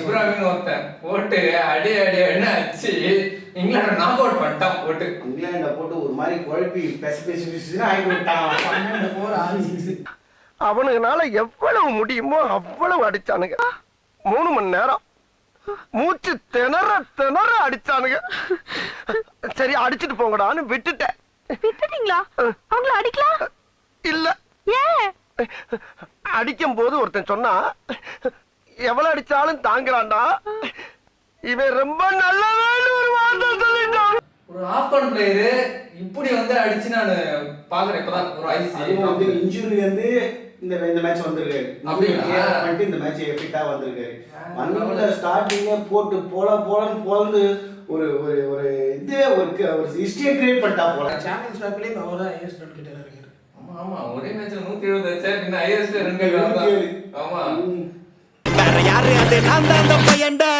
இப்ராஹிம் ஒருத்தன் போட்டு அடி அடி அடி அடிச்சு இங்கிலாந்து நாக் அவுட் பண்ணிட்டான் போட்டு. இங்கிலாண்டை போட்டு ஒரு மாதிரி குழப்பி பேசி பேசி பேசி ஆகி விட்டான். பன்னெண்டு போர் ஆறு சிக்ஸ் அவனுங்கனால எவ்வளவு முடியுமோ அவ்வளவு அடிச்சானுங்க. மூணு மணி நேரம். மூச்சு திணற திணற அடிச்சானுங்க. சரி அடிச்சிட்டு போங்கடான்னு விட்டுட்டேன். விட்டுட்டீங்களா? அவங்கள அடிக்கலாம்? இல்ல. ஏன்? அடிக்கும் போது ஒருத்தன் சொன்னா எவ்வளவு அடிச்சாலும் தாங்குறான்டா. இவன் ரொம்ப நல்லவன்னு ஒரு வார்த்தை சொல்லிட்டான். ஒரு ஆஃப் கவுண்ட் பிளேயரு இப்படி வந்து அடிச்சு நான் பாக்குறேன். இப்பதான் ஒரு அதுவும் வந்து ஐசி இன்ஜுரி வந்து இந்த இந்த மேட்ச் வந்திருக்காரு clear பண்ணிட்டு இந்த மேட்ச் எஃபிட்டா வந்திருக்காரு வந்த ஸ்டார்டிங்கே போட்டு போல போலன்னு போலந்து ஒரு ஒரு ஒரு இது ஒரு ஒரு ஹிஸ்டரியை கிரியேட் பண்ணிட்டா போல. சாம்பியன்ஸ் ட்ராஃபிலே இப்போ அவர் தான் ஐஎஸ் ரன் கிட்ட இருக்காரு. ஆமா ஆமா. ஒரே மேட்ச்ல நூத்தி எழுபது வச்சா இன்னும் ஐஎஸ்ல ரெண்டு. வேற யாரு அது? நான் தான் அந்த பையன்டா.